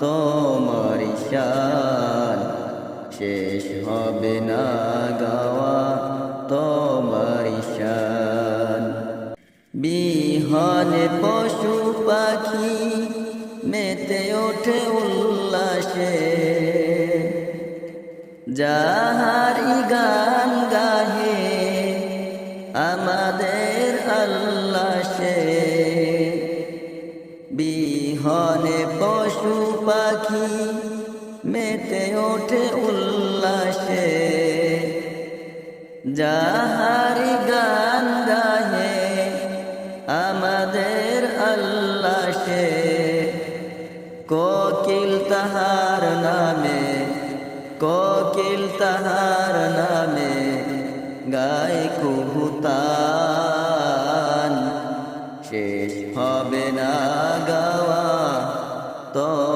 তোমার শান। শেষ হবে না গাওয়া তোমার শান। বিহনে পশু পাখি মেতে ওঠে উল্লাসে। যাহারি গান গাহে, আমাদের আল্লাহ সে বিহনে পশু পাখি মেতে ওঠে উল্লাসে। যাহারি গান গাহে আমাদের আল্লাহ সে কোকিল তাহার নামে, কোকিল তাহার নামে গায় কুহুতা হবে না গাওয়া।